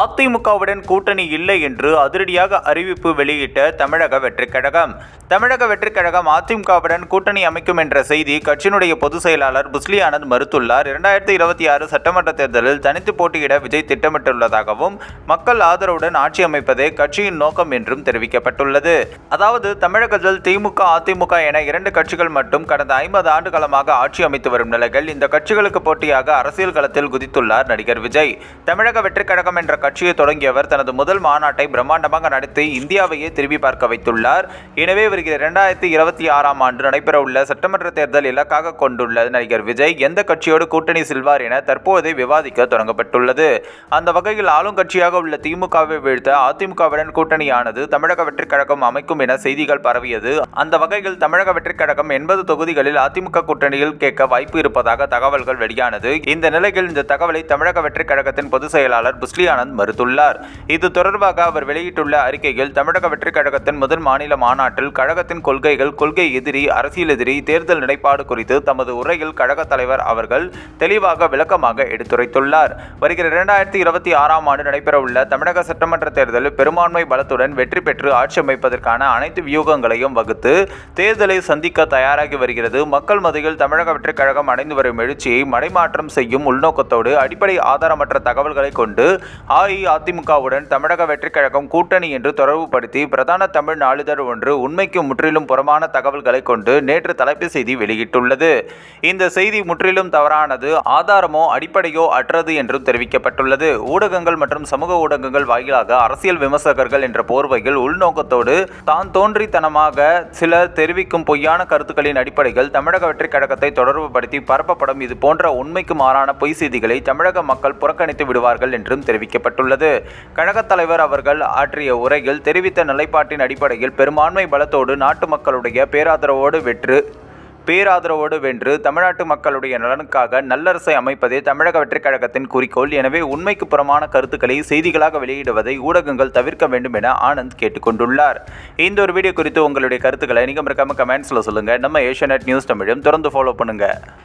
அதிமுகவுடன் கூட்டணி இல்லை என்று அதிரடியாக அறிவிப்பு வெளியிட்ட தமிழக வெற்றிக் கழகம். தமிழக வெற்றிக் கழகம் அதிமுகவுடன் கூட்டணி அமைக்கும் என்ற செய்தி கட்சியினுடைய பொதுச் செயலாளர் புஸ்லி ஆனந்த் மறுத்துள்ளார். இரண்டாயிரத்தி இருபத்தி ஆறு சட்டமன்ற தேர்தலில் தனித்து போட்டியிட விஜய் திட்டமிட்டுள்ளதாகவும் மக்கள் ஆதரவுடன் ஆட்சி அமைப்பதே கட்சியின் நோக்கம் என்றும் தெரிவிக்கப்பட்டுள்ளது. அதாவது தமிழகத்தில் திமுக அதிமுக என இரண்டு கட்சிகள் மட்டும் கடந்த ஐம்பது ஆண்டு காலமாக ஆட்சி அமைத்து வரும் நிலையில் இந்த கட்சிகளுக்கு போட்டியாக அரசியல் களத்தில் குதித்துள்ளார் நடிகர் விஜய். தமிழக வெற்றிக் கழகம் என்ற கட்சியை தொடங்கியவர் தனது முதல் மாநாட்டை பிரம்மாண்டமாக நடத்தி இந்தியாவையே திரும்பி பார்க்க வைத்துள்ளார். எனவே வருகிற இரண்டாயிரத்தி இருபத்தி ஆறாம் ஆண்டு நடைபெறவுள்ள சட்டமன்ற தேர்தல் இலக்காக கொண்டுள்ள நடிகர் விஜய் எந்த கட்சியோடு கூட்டணி செல்வார் என தற்போது விவாதிக்க தொடங்கப்பட்டுள்ளது. அந்த வகையில் ஆளுங்கட்சியாக உள்ள திமுகவை வீழ்த்த அதிமுகவுடன் கூட்டணியானது தமிழக வெற்றிக் கழகம் அமைக்கும் என செய்திகள் பரவியது. அந்த வகையில் தமிழக வெற்றிக் கழகம் எண்பது தொகுதிகளில் அதிமுக கூட்டணியில் கேட்க வாய்ப்பு இருப்பதாக தகவல்கள் வெளியானது. இந்த நிலையில் இந்த தகவலை தமிழக வெற்றிக் கழகத்தின் பொதுச் செயலாளர் புஸ்லி ஆனந்த் மறுத்துள்ளார். இது தொடர்பாக அவர் வெளியிட்டுள்ள அறிக்கையில் தமிழக வெற்றிக் கழகத்தின் முதல் மாநில மாநாட்டில் கழகத்தின் கொள்கைகள் கொள்கை எதிரி அரசியல் எதிரி தேர்தல் நிலைப்பாடு குறித்து தமது உரையில் கழக தலைவர் அவர்கள் தெளிவாக விளக்கமாக எடுத்துரைத்துள்ளார். வருகிற இரண்டாயிரத்தி இருபத்தி ஆறாம் ஆண்டு நடைபெறவுள்ள தமிழக சட்டமன்ற தேர்தலில் பெரும்பான்மை பலத்துடன் வெற்றி பெற்று ஆட்சி அமைப்பதற்கான அனைத்து வியூகங்களையும் வகுத்து தேர்தலை சந்திக்க தயாராகி வருகிறது. மக்கள் மத்தியில் தமிழக வெற்றிக் கழகம் அடைந்து வரும் எழுச்சியை மடைமாற்றம் செய்யும் உள்நோக்கத்தோடு அடிப்படை ஆதாரமற்ற தகவல்களை கொண்டு அஇஅதிமுகவுடன் தமிழக வெற்றிக் கழகம் கூட்டணி என்று தொடர்புபடுத்தி பிரதான தமிழ் நாளிதழ் ஒன்று உண்மைக்கு முற்றிலும் புறமான தகவல்களை கொண்டு நேற்று தலைப்பு செய்தி வெளியிட்டுள்ளது. இந்த செய்தி முற்றிலும் தவறானது ஆதாரமோ அடிப்படையோ அற்றது என்றும் தெரிவிக்கப்பட்டுள்ளது. ஊடகங்கள் மற்றும் சமூக ஊடகங்கள் வாயிலாக அரசியல் விமர்சகர்கள் என்ற போர்வையில் உள்நோக்கத்தோடு தான் தோன்றித்தனமாக சிலர் தெரிவிக்கும் பொய்யான கருத்துக்களின் அடிப்படையில் தமிழக வெற்றிக் கழகத்தை தொடர்புபடுத்தி பரப்பப்படும் இது போன்ற உண்மைக்கு மாறான பொய் செய்திகளை தமிழக மக்கள் புறக்கணித்து விடுவார்கள் என்றும் தெரிவிக்கப்பட்டுள்ளது. கழகத் தலைவர் அவர்கள் ஆற்றிய உரையில் தெரிவித்த நிலைப்பாட்டின் அடிப்படையில் பெரும்பான்மை பலத்தோடு நாட்டு மக்களுடைய பேராதரவோடு வெற்று பேராதரவோடு வென்று தமிழ்நாட்டு மக்களுடைய நலனுக்காக நல்லரசை அமைப்பதே தமிழக வெற்றிக் கழகத்தின் குறிக்கோள். எனவே உண்மைக்கு புறமான கருத்துக்களை செய்திகளாக வெளியிடுவதை ஊடகங்கள் தவிர்க்க வேண்டும் என ஆனந்த் கேட்டுக்கொண்டுள்ளார். இந்த ஒரு வீடியோ குறித்து உங்களுடைய கருத்துக்களை நீங்கள் மறக்காம கமெண்ட்ஸில் சொல்லுங்கள் நம்ம ஏஷியா நியூஸ் தமிழும் தொடர்ந்து ஃபாலோ பண்ணுங்கள்